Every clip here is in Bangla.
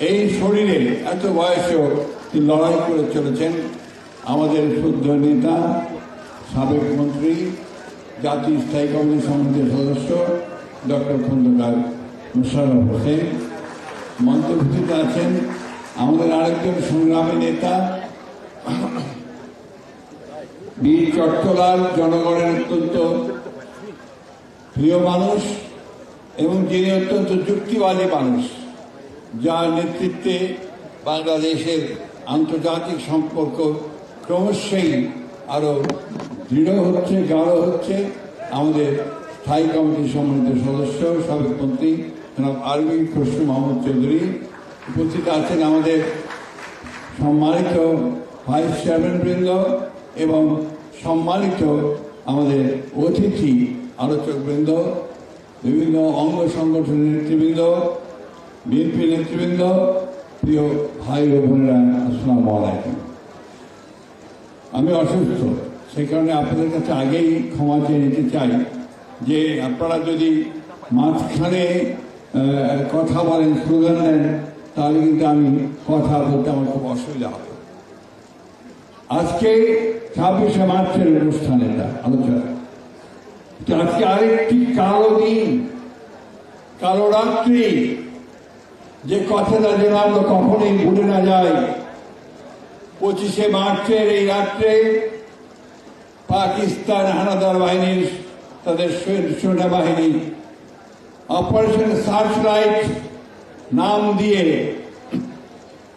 এই শরীরে এত বয়সেও তিনি লড়াই করে চলেছেন আমাদের শুদ্ধ নেতা, সাবেক মন্ত্রী, জাতীয় স্থায়ী কমিটির সমিতির সদস্য, ডক্টর খন্দকার মুশারফ হোসেন। মন্ত্রভূতিতে আছেন আমাদের আরেকজন সংগ্রামী নেতা, বীর চট্টলাল, জনগণের অত্যন্ত প্রিয় মানুষ এবং যিনি অত্যন্ত যুক্তিবাদী মানুষ। যার নেতৃত্বে বাংলাদেশের আন্তর্জাতিক সম্পর্ক ক্রমশই আরও দৃঢ় হচ্ছে, গাঢ় হচ্ছে। আমাদের স্থায়ী কমিটির সম্মানিত সদস্য সাবেক মন্ত্রী জনাব আরবি খসরু মাহমুদ চৌধুরী উপস্থিত আছেন আমাদের সম্মানিত ভাইস চেয়ারম্যান বৃন্দ এবং সম্মানিত আমাদের অতিথি আলোচক বৃন্দ বিভিন্ন অঙ্গ সংগঠনের নেতৃবৃন্দ বিএনপি নেতৃবৃন্দ, প্রিয় ভাই ও বোনেরা, আসসালাম আলাইকুম। আমি অসুস্থ সেই কারণে আপনাদের কাছে আগেই ক্ষমা চেয়ে নিতে চাই যে আপনারা যদি মাঝখানে কথা বলেন স্লোগান দেন তাহলে কিন্তু আমি কথা বলতে আমার খুব অসুবিধা হবে। আজকে ছাব্বিশে মার্চের অনুষ্ঠান এটা, আলোচনা। আজকে আরেকটি কালো দিন, কালো রাত্রি। যে কথাটা যেন আমরা কখনোই ভুলে না যাই পঁচিশে মার্চের এই রাত্রে পাকিস্তান হানাদার বাহিনীর তাদের সেনাবাহিনী অপারেশন সার্চ লাইট নাম দিয়ে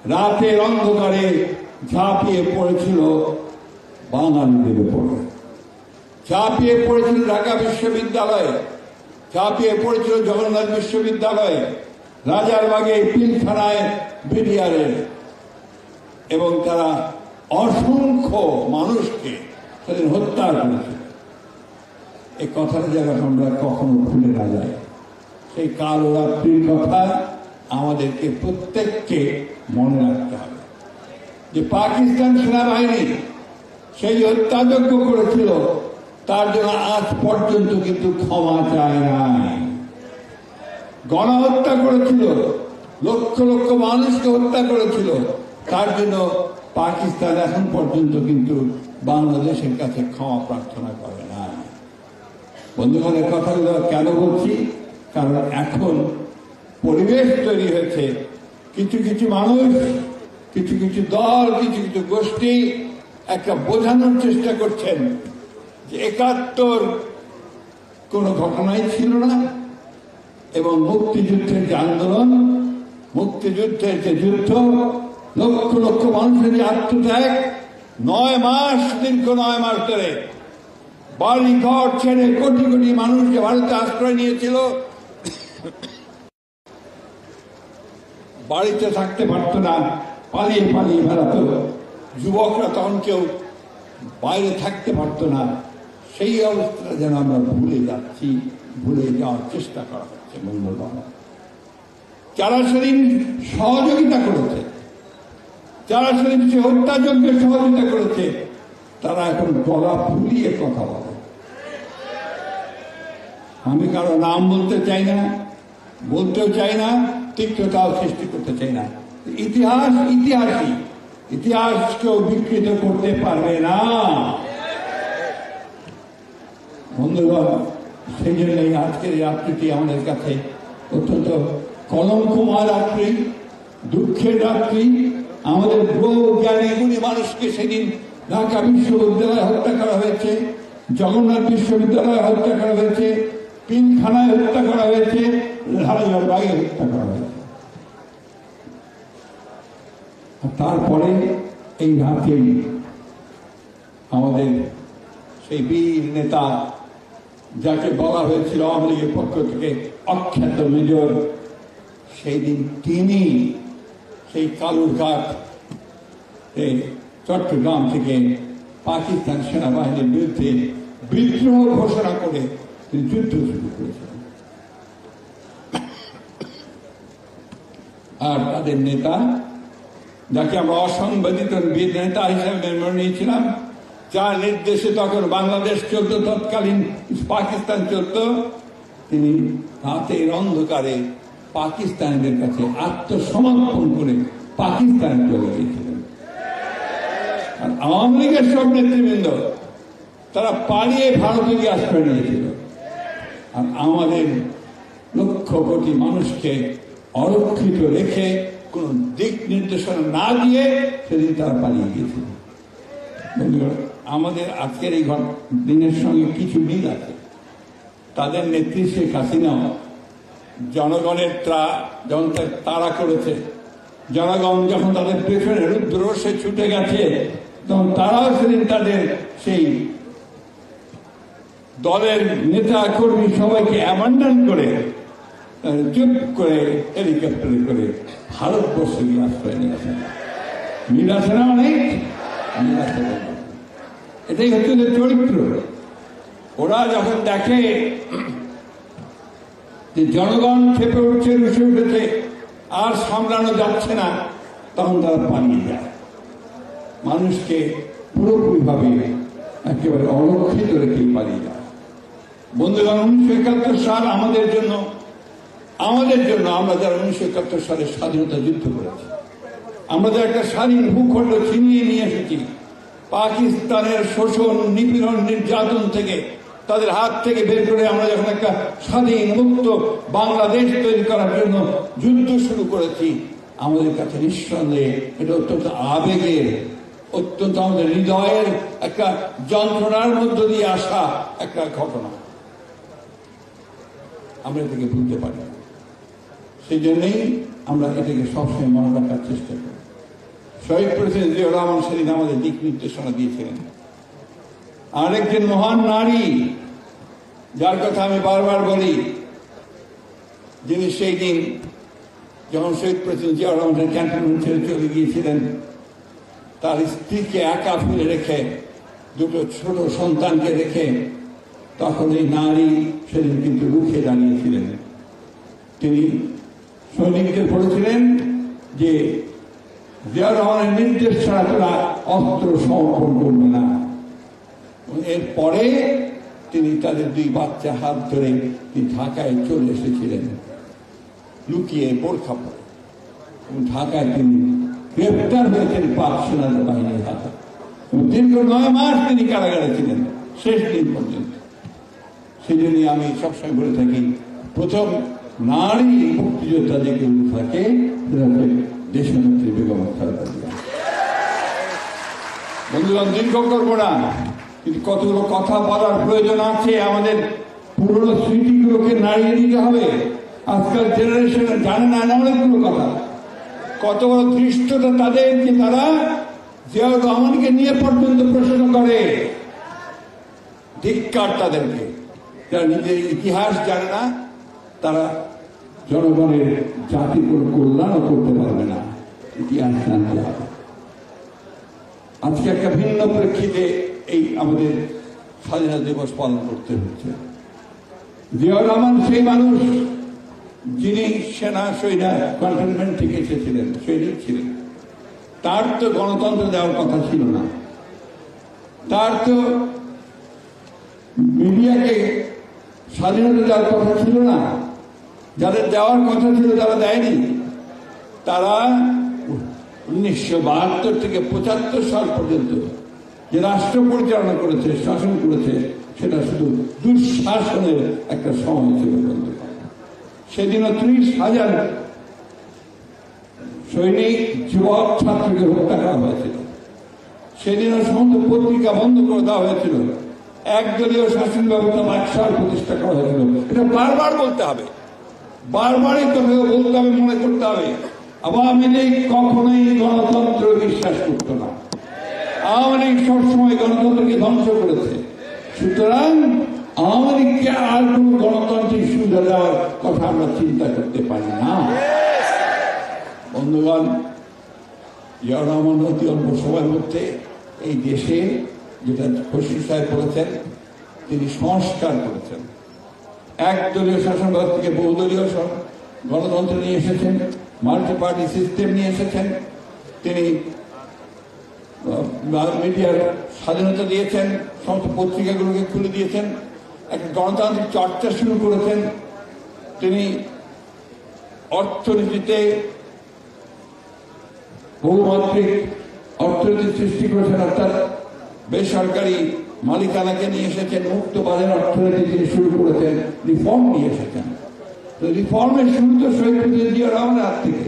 রাতের অন্ধকারে ঝাঁপিয়ে পড়েছিল বাঙালিদের উপরে। ঝাঁপিয়ে পড়েছিল ঢাকা বিশ্ববিদ্যালয়ে, ঝাঁপিয়ে পড়েছিল জগন্নাথ বিশ্ববিদ্যালয়ে রাজারবাগে পিলখানায় বিডিআরে এবং তারা অসংখ্য মানুষকে তাদের হত্যা করেছে। এই কথাটা যেন আমরা কখনো ভুলে না যাই। সেই কালো রাত্রির কথা আমাদেরকে প্রত্যেককে মনে রাখতে হবে। যে পাকিস্তান সেনাবাহিনী সেই হত্যাযজ্ঞ করেছিল, তার জন্য আজ পর্যন্ত কিন্তু ক্ষমা চায় নাই। গণহত্যা করেছিল। লক্ষ লক্ষ মানুষকে হত্যা করেছিল। তার জন্য পাকিস্তান এখন পর্যন্ত কিন্তু বাংলাদেশের কাছে ক্ষমা প্রার্থনা করে না বন্ধুগণের কথাগুলো কেন বলছি? কারণ এখন পরিবেশ তৈরি হয়েছে। কিছু কিছু মানুষ, কিছু কিছু দল, কিছু কিছু গোষ্ঠী একটা বোঝানোর চেষ্টা করছেন যে একাত্তর কোনো ঘটনাই ছিল না। এবং মুক্তিযুদ্ধের যে আন্দোলন, মুক্তিযুদ্ধের যে যুদ্ধ, লক্ষ লক্ষ মানুষের যে আত্মত্যাগ নয় মাস, দীর্ঘ নয় মাস ধরে বাড়ি ঘর ছেড়ে কোটি কোটি মানুষ যে ভারতে আশ্রয় নিয়েছিল। বাড়িতে থাকতে পারত না, পালিয়ে পালিয়ে বেড়াতো। যুবকরা তখন কেউ বাইরে থাকতে পারতো না। সেই অবস্থা যেন আমরা ভুলে যাচ্ছি। ভুলে যাওয়ার চেষ্টা করা হচ্ছে বন্ধুগণ যারা সেদিন সহযোগিতা করেছে, যারা সেদিন সে হত্যাযজ্ঞের সহযোগিতা করেছে, তারা এখন গলা ফুলিয়ে কথা বলে। আমি কারও নাম বলতে চাই না, বলতেও চাই না, তিক্ততাও সৃষ্টি করতে চাই না। ইতিহাস ইতিহাসই, ইতিহাসকেও বিকৃত করতে পারবে না। বন্ধুগণ সেই জন্যই আজকের এই রাত্রিটি আমাদের কাছে অত্যন্ত কলঙ্কময় রাত্রি, দুঃখের রাত্রি। আমাদের বহু জ্ঞানী মানুষকে সেদিন ঢাকা বিশ্ববিদ্যালয়ে হত্যা করা হয়েছে, জগন্নাথ বিশ্ববিদ্যালয়ে হত্যা করা হয়েছে পিনখানায় হত্যা করা হয়েছে বাগে হত্যা করা হয়েছে। তারপরে এই রাতেই আমাদের সেই বীর নেতা যাকে বলা হয়েছিল আওয়ামী পক্ষ থেকে অখ্যাত মেজর সেই দিন তিনি সেই কালুরঘাট চট্টগ্রাম থেকে পাকিস্তান সেনাবাহিনীর বিরুদ্ধে বিদ্রোহ ঘোষণা করে তিনি যুদ্ধ শুরু করেছিলেন আর তাদের নেতা, যাকে আমরা অসংবাদিত নেতা হিসাবে মেনে নিয়েছিলাম যার নির্দেশে তখন বাংলাদেশ চলত তৎকালীন পাকিস্তান চলত তিনি রাতের অন্ধকারে পাকিস্তানিদের কাছে আত্মসমর্পণ করে পাকিস্তানে চলে গিয়েছিলেন। আর আওয়ামী লীগের সব নেতৃবৃন্দ তারা পালিয়ে ভারতে গিয়ে আশ্রয় নিয়েছিল। আর আমাদের লক্ষ কোটি মানুষকে অরক্ষিত রেখে কোন দিক নির্দেশনা না দিয়ে সেদিন তারা পালিয়ে গিয়েছিল। বন্ধুগণ, আমাদের আজকের এই দিনের সঙ্গে কিছু মিল আছে। তাদের নেত্রী শেখ হাসিনাও জনগণের ত্রা যখন তা- তাড়া করেছে। জনগণ যখন তাদের পেছনে রুদ্রসে ছুটে গেছে, তখন তারাও সেদিন তাদের সেই দলের নেতা, কর্মী সবাইকে অ্যামান্ডন করে চুপ করে হেলিকপ্টারে করে ভারতবর্ষে গিয়ে আশ্রয় নিয়েছেন মিল আছে না অনেক? মিল আছে? এটাই হচ্ছে ওদের চরিত্র ওরা যখন দেখে যে জনগণ খেপে উঠছে, রুশে উঠেছে, আর সামলানো যাচ্ছে না, তখন তারা পালিয়ে যায়। মানুষকে পুরোপুরিভাবে একেবারে অরক্ষিত রেখে পালিয়ে যায়। বন্ধুগণ, উনিশশো একাত্তর সাল আমাদের জন্য আমাদের জন্য আমরা যারা উনিশশো একাত্তর সালে স্বাধীনতা যুদ্ধ করেছি, আমরা যে একটা স্বাধীন ভূখণ্ড ছিনিয়ে নিয়ে এসেছি পাকিস্তানের শোষণ, নিপীড়ন, নির্যাতন থেকে, তাদের হাত থেকে বের করে আমরা যখন একটা স্বাধীন, মুক্ত বাংলাদেশ তৈরি করার জন্য যুদ্ধ শুরু করেছি, আমাদের কাছে নিঃসন্দেহে এটা অত্যন্ত আবেগের, অত্যন্ত আমাদের হৃদয়ের একটা যন্ত্রণার মধ্য দিয়ে আসা একটা ঘটনা। আমরা এটাকে ভুলতে পারি সেই জন্যই আমরা এটাকে সবসময় মনে রাখার চেষ্টা করি। শহীদ প্রেসিডেন্ট জিয়া রহমান সেদিন আমাদের দিক নির্দেশনা দিয়েছিলেন। আরেকজন মহান নারী, যার কথা আমি বারবার বলি, যিনি সেই দিন যখন শহীদ প্রেসিডেন্ট জিয়া রহমান ক্যান্টনমেন্ট ছেড়ে চলে গিয়েছিলেন, তার স্ত্রীকে একা ফেলে রেখে, দুটো ছোট সন্তানকে রেখে তখন এই নারী সেদিন কিন্তু রুখে দাঁড়িয়েছিলেন। তিনি সৈনিকদের বলেছিলেন যে জিয়া রহমানের নির্দেশ ছাড়া করবে না। এরপরে তিনি তাদের দুই বাচ্চা হাত ধরে তিনি ঢাকায় চলে এসেছিলেন, লুকিয়ে বোরখা পরে। ঢাকায় তিনি গ্রেফতার হয়েছেন পাক সেনা বাহিনীর হাতে দীর্ঘ নয় মাস তিনি কারাগারে ছিলেন, শেষ দিন পর্যন্ত। সেই জন্যই আমি সবসময় বলে থাকি, প্রথম নারী মুক্তিযোদ্ধা যে কেউ থাকে দেশনেত্রী বেগম খালেদা জিয়া দীর্ঘ করব না কিন্তু কতগুলো কথা বলার প্রয়োজন আছে, আমাদের পুরনো স্মৃতিগুলোকে নাড়িয়ে দিতে হবে। আজকাল জেনারেশন জানে না না অনেকগুলো কথা। কত বড় ধৃষ্টতা তাদের যে তারা জিয়াউর রহমানকে নিয়ে পর্যন্ত প্রশ্ন করে। ধিক্কার তাদেরকে। যারা নিজের ইতিহাস জানে না, তারা জনগণের জাতির কোনো কল্যাণও করতে পারবে না। ইতিহাস জানতে হবে। আজকে একটা ভিন্ন প্রেক্ষিতে এই আমাদের স্বাধীনতা দিবস পালন করতে হচ্ছে। জিয়াউর রহমান সেই মানুষ যিনি সেনা সৈনা কন্টেনমেন্ট থেকে এসেছিলেন সৈনিক ছিলেন। তার তো গণতন্ত্র দেওয়ার কথা ছিল না। তার তো মিডিয়াকে স্বাধীনতা দেওয়ার কথা ছিল না। যাদের দেওয়ার কথা ছিল তারা দেয়নি। তারা উনিশশো বাহাত্তর থেকে পঁচাত্তর সাল পর্যন্ত যে রাষ্ট্র পরিচালনা করেছে, শাসন করেছে, সেটা শুধু দুঃশাসনের একটা সময় ছিল সেদিনও ত্রিশ হাজার সৈনিক, যুবক, ছাত্রকে হত্যা করা হয়েছিল। সেদিনও সমস্ত পত্রিকা বন্ধ করে দেওয়া হয়েছিল। একদলীয় শাসন ব্যবস্থা বাকশাল প্রতিষ্ঠা করা হয়েছিল। এটা বারবার বলতে হবে। বারবারই তোকে বলতে হবে মনে করতে হবে, আওয়ামী লীগ কখনোই গণতন্ত্র বিশ্বাস করতো না। আওয়ামী লীগ সবসময় গণতন্ত্রকে ধ্বংস করেছে। সুতরাং আওয়ামী লীগকে আর কোন গণতান্ত্রিক সুবিধা দেওয়ার কথা আমরা চিন্তা করতে পারি না। বন্ধুগণ অতি অল্প সময়ের মধ্যে এই দেশে যেটা খসরু সাহেব বলেছেন, তিনি সংস্কার করেছেন। একদলীয় শাসন ব্যবস্থা থেকে বহুদলীয় গণতন্ত্র নিয়ে এসেছেন, মাল্টি পার্টি সিস্টেম নিয়ে এসেছেন। তিনি মিডিয়ার স্বাধীনতা দিয়েছেন, সমস্ত পত্রিকাগুলোকে খুলে দিয়েছেন, একটা গণতান্ত্রিক চর্চা শুরু করেছেন। তিনি অর্থনীতিতে বহুমাত্রিক অর্থনীতি সৃষ্টি করেছেন, অর্থাৎ বেসরকারি মালিকানাকে নিয়ে এসেছেন মুক্ত বাজার অর্থনীতি তিনি শুরু করেছেন রিফর্ম নিয়ে এসেছেন। তো রিফর্মের শুরু তো শহীদ রহমানের হাত থেকে।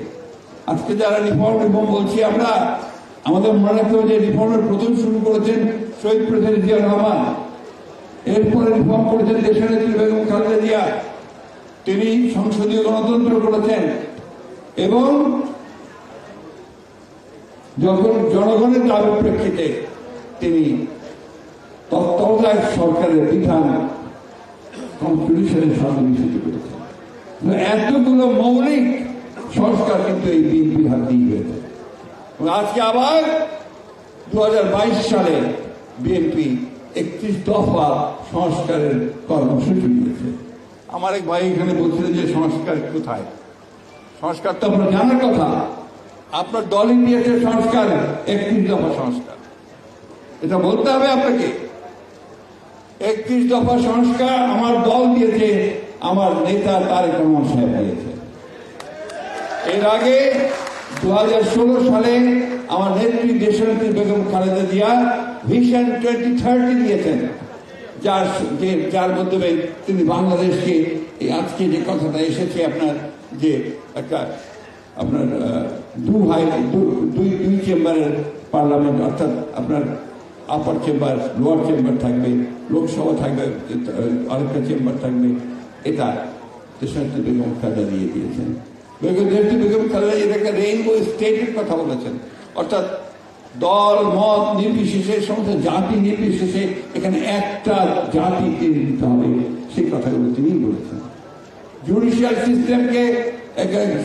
আজকে যারা রিফর্ম রিফর্ম বলছি আমরা, আমাদের মনে রাখতে হবে যে রিফর্মের প্রথম শুরু করেছেন শহীদ প্রেসিডেন্ট জিয়া রহমান। এরপরে রিফর্ম করেছেন দেশের নেত্রী বেগম খালেদা জিয়া। তিনি সংসদীয় গণতন্ত্র করেছেন। এবং যখন জনগণের দাবির প্রেক্ষিতে তিনি তত্ত্বাবধায়ক সরকারের বিধান কনস্টিটিউশনের সঙ্গে মিশ্রিত করেছেন তো এতগুলো মৌলিক সংস্কার কিন্তু এই বিএনপির হাত দিয়ে হয়েছে। আজকে আবার দু হাজার বাইশ সালে বিএনপি একত্রিশ দফা সংস্কারের কর্মসূচি দিয়েছে আমার এক ভাই এখানে বলছিলেন যে সংস্কার কোথায়? সংস্কার তো আপনার জানার কথা। আপনার দলই দিয়েছে সংস্কার, একত্রিশ দফা সংস্কার। এটা বলতে হবে আপনাকে। একত্রিশ দফা সংস্কার আমার দল দিয়েছে, আমার নেতা তারেক রহমান সাহেব দিয়েছে। এর আগে দু হাজার ষোলো সালে আমার নেত্রী দেশনেত্রী Begum Khaleda Zia vision twenty thirty দিয়েছেন। যার যে, যার মাধ্যমে তিনি বাংলাদেশকে আজকে যে কথাটা এসেছে আপনার, যে একটা আপনার দু দু- দুই দুই চেম্বারের পার্লামেন্ট, অর্থাৎ আপনার আপার চেম্বার, লোয়ার চেম্বার থাকবে, লোকসভা থাকবে, আরেকটা চেম্বার থাকবে। এটা দেশনেত্রী বেগম খালেদা দিয়ে দিয়েছেন। বেগম দেশনেত্রী বেগম জিয়া একটা রেইনবো স্টেটের কথা বলেছেন। অর্থাৎ দল, মত নির্বিশেষে, সমস্ত জাতি নির্বিশেষে এখানে একটা জাতি তিনি দিতে হবে। সেই কথাগুলো তিনি বলেছেন। জুডিশিয়াল সিস্টেমকে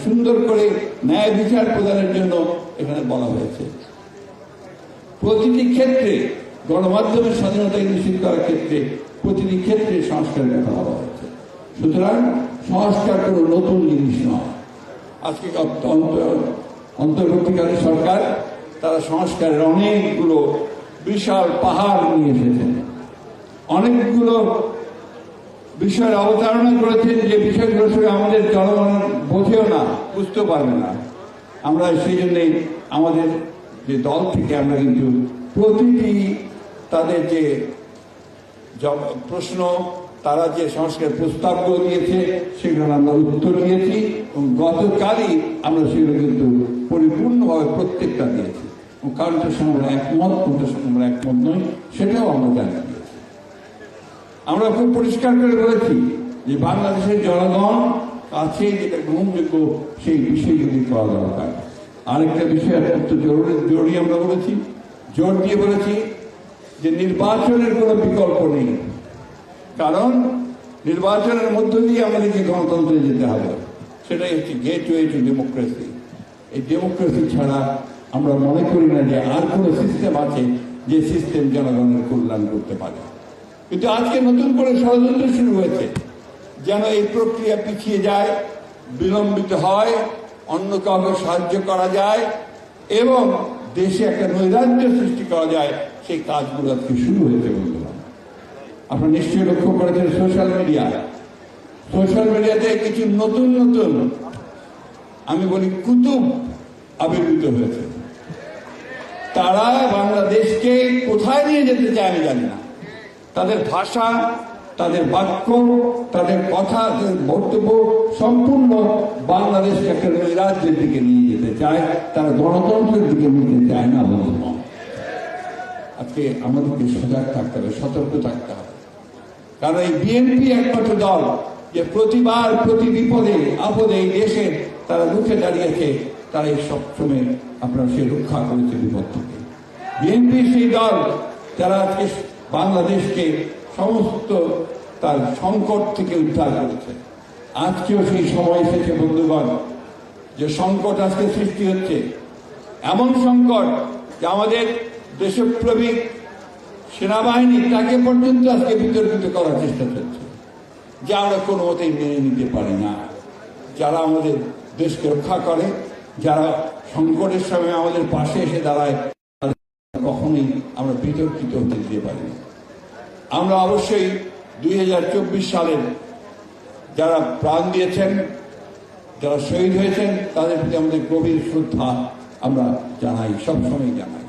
সুন্দর করে ন্যায় বিচার প্রদানের জন্য এখানে বলা হয়েছে। প্রতিটি ক্ষেত্রে গণমাধ্যমের স্বাধীনতা নিশ্চিত করার ক্ষেত্রে প্রতিটি ক্ষেত্রে সংস্কারের কথা বলা হয়েছে সুতরাং সংস্কার কোনো নতুন জিনিস নয়। আজকে অন্ত- অন্তর্বর্তীকালীন সরকার তারা সংস্কারের অনেকগুলো বিশাল পাহাড় নিয়ে এসেছেন। অনেকগুলো বিষয়ের অবতারণা করেছেন যে বিষয়গুলো সঙ্গে আমাদের জনগণ বোঝেও না বুঝতে পারবে না। আমরা সেই জন্যে আমাদের যে দল থেকে আমরা কিন্তু প্রতিটি তাদের যে প্রশ্ন, তারা যে সংস্কার প্রস্তাবগুলো দিয়েছে সেগুলো আমরা উত্তর দিয়েছি এবং গতকালই আমরা সেগুলো কিন্তু পরিপূর্ণভাবে প্রত্যেকটা দিয়েছি। কারণটার সঙ্গে আমরা একমত কোনটার সঙ্গে আমরা একমত নই, সেটাও আমরা দিয়েছি আমরা খুব পরিষ্কার করে বলেছি যে বাংলাদেশের জনগণ কাছে যেটা গ্রহণযোগ্য, সেই বিষয়গুলি করা দরকার। আরেকটা বিষয় অত্যন্ত জরুরি জরুরি আমরা বলেছি, জোর দিয়ে বলেছি যে নির্বাচনের কোনো বিকল্প নেই। কারণ নির্বাচনের মধ্য দিয়ে আমাদেরকে গণতন্ত্রে যেতে হবে। সেটাই হচ্ছে গেটওয়ে টু ডেমোক্রেসি এই ডেমোক্রেসি ছাড়া আমরা মনে করি না যে আর কোনো সিস্টেম আছে যে সিস্টেম জনগণের কল্যাণ করতে পারে। কিন্তু আজকে নতুন করে ষড়যন্ত্র শুরু হয়েছে। যেন এই প্রক্রিয়া পিছিয়ে যায়, বিলম্বিত হয় অন্য কাউকে সাহায্য করা যায় এবং দেশে একটা নৈরাজ্য সৃষ্টি করা যায়, সেই কাজগুলো আজকে শুরু হয়েছে বন্ধুরা। আপনারা নিশ্চয়ই লক্ষ্য করেছেন সোশ্যাল মিডিয়া সোশ্যাল মিডিয়াতে কিছু নতুন নতুন, আমি বলি কুতুব আবির্ভূত হয়েছে। তারা বাংলাদেশকে কোথায় নিয়ে যেতে চায় আমি জানি না। তাদের ভাষা তাদের বাক্য, তাদের কথা বক্তব্য সম্পূর্ণ বাংলাদেশকে একটা রাজ্যের দিকে নিয়ে যেতে চায়, তারা গণতন্ত্রের দিকে নিতে চায় না বন্ধু আজকে আমাদেরকে সজাগ থাকতে হবে, সতর্ক থাকতে হবে। কারণ এই বিএনপি একমাত্র দল যে প্রতিবার প্রতি বিপদে, আপদে এই দেশে তারা রুখে দাঁড়িয়েছে তারা এই সবসময় আপনার সে রক্ষা করেছে বিপদ থেকে। বিএনপি সেই দল, যারা আজকে বাংলাদেশকে সমস্ত তার সংকট থেকে উদ্ধার করেছে। আজকেও সেই সময় এসেছে বন্ধুগণ, যে সংকট আজকে সৃষ্টি হচ্ছে। এমন সংকট যে আমাদের দেশপ্রেমিক সেনাবাহিনী তাকে পর্যন্ত আজকে বিতর্কিত করার চেষ্টা করছে যা আমরা কোনো মতেই মেনে নিতে পারি না। যারা আমাদের দেশকে রক্ষা করে, যারা সংকটের সময় আমাদের পাশে এসে দাঁড়ায় কখনোই আমরা বিতর্কিত হতে দিতে পারি না। আমরা অবশ্যই দুই সালের যারা প্রাণ দিয়েছেন, যারা শহীদ হয়েছেন, তাদের প্রতি আমাদের গভীর শ্রদ্ধা আমরা জানাই, সবসময় জানাই।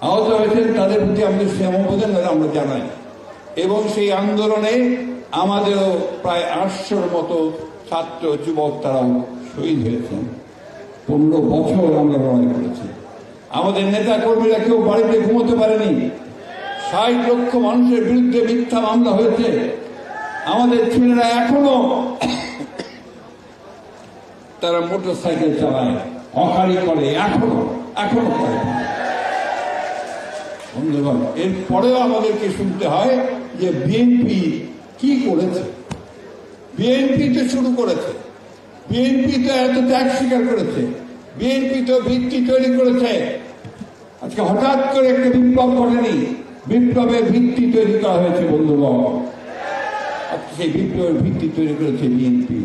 আহত হয়েছেন, তাদের প্রতি আমাদের শ্যামবোধন আমরা জানাই। এবং সেই আন্দোলনে আমাদেরও প্রায় আটশোর মতো ছাত্র যুবক তারাও শহীদ হয়েছেন। পনেরো বছর আমরা লড়াই করেছি। আমাদের নেতা কর্মীরা কেউ বাড়িতে ঘুমোতে পারেনি। ষাট লক্ষ মানুষের বিরুদ্ধে মিথ্যা মামলা হয়েছে। আমাদের ছেলেরা এখনও তারা মোটর সাইকেল চালায় হকারি করে, এখনও এখনও করে। বন্ধুগণ, এরপরেও আমাদেরকে শুনতে হয় যে বিএনপি কি করেছে। বিএনপি তো শুরু করেছে। বিএনপি তো এত ত্যাগ স্বীকার করেছে। বিএনপি তো ভিত্তি তৈরি করেছে। আজকে হঠাৎ করে একটা বিপ্লব ঘটেনি। বিপ্লবের ভিত্তি তৈরি করা হয়েছে, বন্ধুগণ। সেই বিপ্লবের ভিত্তি তৈরি করেছে বিএনপি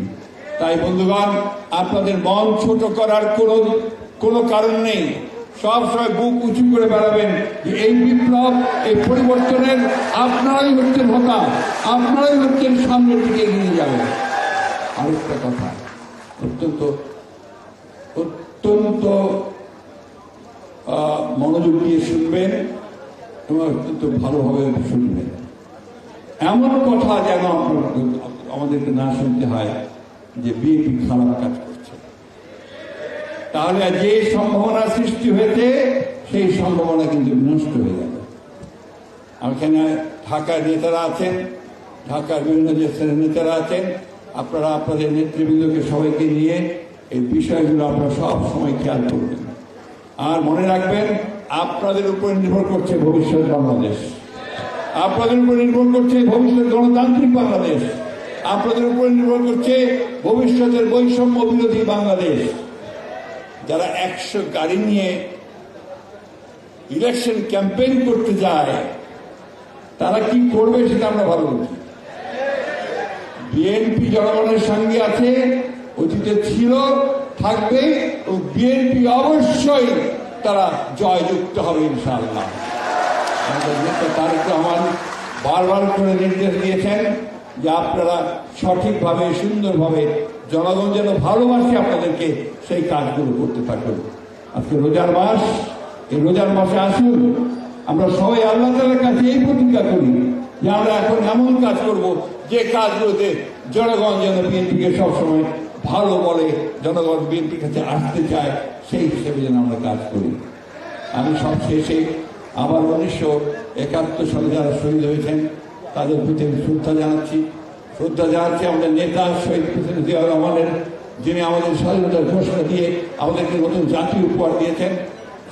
তাই, বন্ধুগণ, আপনাদের মন ছোট করার কোনো কোনো কারণ নেই। সব সময় বুক উঁচু করে বেড়াবেন যে এই বিপ্লব, এই পরিবর্তনের আপনারাই হচ্ছেন হতা, আপনারাই হচ্ছেন সামনের দিকে এগিয়ে যাবেন। আরেকটা কথা, অত্যন্ত অত্যন্ত মনোযোগ দিয়ে শুনবেন। এবং অত্যন্ত ভালোভাবে শুনবেন এমন কথা যেন আমাদেরকে না শুনতে হয় যে বিএনপি খারাপ কাজ করছে। তাহলে যে সম্ভাবনা সৃষ্টি হয়েছে, সেই সম্ভাবনা কিন্তু নষ্ট হয়ে যাবে। এখানে ঢাকার নেতারা আছেন, ঢাকার বিভিন্ন দেশের নেতারা আছেন, আপনারা আপনাদের নেতৃবৃন্দকে সবাইকে নিয়ে এই বিষয়গুলো আপনারা সব সময় খেয়াল করবেন। আর মনে রাখবেন আপনাদের উপর নির্ভর করছে ভবিষ্যৎ বাংলাদেশ। আপনাদের উপর নির্ভর করছে ভবিষ্যৎ গণতান্ত্রিক বাংলাদেশ। আপনাদের উপর নির্ভর করছে ভবিষ্যতের বৈষম্য বিরোধী বাংলাদেশ। যারা একশো গাড়ি নিয়ে ইলেকশন ক্যাম্পেইন করতে যায়, তারা কি করবে সেটা আমরা ভালো বুঝি বিএনপি জনগণের সঙ্গে আছে, অতীতে ছিল, থাকবে, ও বিএনপি অবশ্যই তারা জয়যুক্ত হবে ইনশাআল্লাহ। তারেক রহমান বারবার করে নির্দেশ দিয়েছেন যে আপনারা সঠিকভাবে, সুন্দরভাবে জনগণ যেন ভালোবাসে আপনাদেরকে সেই কাজগুলো করতে থাকুন। আজকে রোজার মাস, এই রোজার মাসে আসুন। আমরা সবাই আল্লাহ তালার কাছে এই প্রতিজ্ঞা করি যে আমরা এখন এমন কাজ করব যে কাজগুলোতে জনগণ যেন বিএনপিকে সবসময় ভালো বলে, জনগণ বিএনপির কাছে আসতে চায় সেই হিসেবে যেন আমরা কাজ করি। আমি সব শেষে আবার উনিশশো একাত্তর সালে যারা শহীদ হয়েছেন, তাদের প্রতি আমি শ্রদ্ধা জানাচ্ছি। শ্রদ্ধা জানাচ্ছি আমাদের নেতা শহীদ প্রেসিডেন্ট জিয়া রহমানের, যিনি আমাদের স্বাধীনতার ঘোষণা দিয়ে আমাদেরকে নতুন জাতি উপহার দিয়েছেন।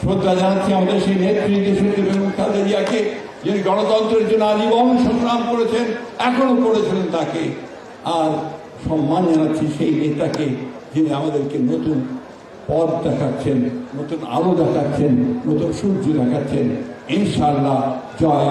শ্রদ্ধা জানাচ্ছি আমাদের সেই নেত্রী দেশনেত্রী বেগম খালেদা জিয়াকে, যিনি গণতন্ত্রের জন্য আজীবন সংগ্রাম করেছেন, এখনও করেছিলেন তাকে। আর সম্মান জানাচ্ছি সেই নেতাকে, যিনি আমাদেরকে নতুন পথ দেখাচ্ছেন নতুন আলো দেখাচ্ছেন নতুন সূর্য দেখাচ্ছেন। ইনশাল্লাহ জয়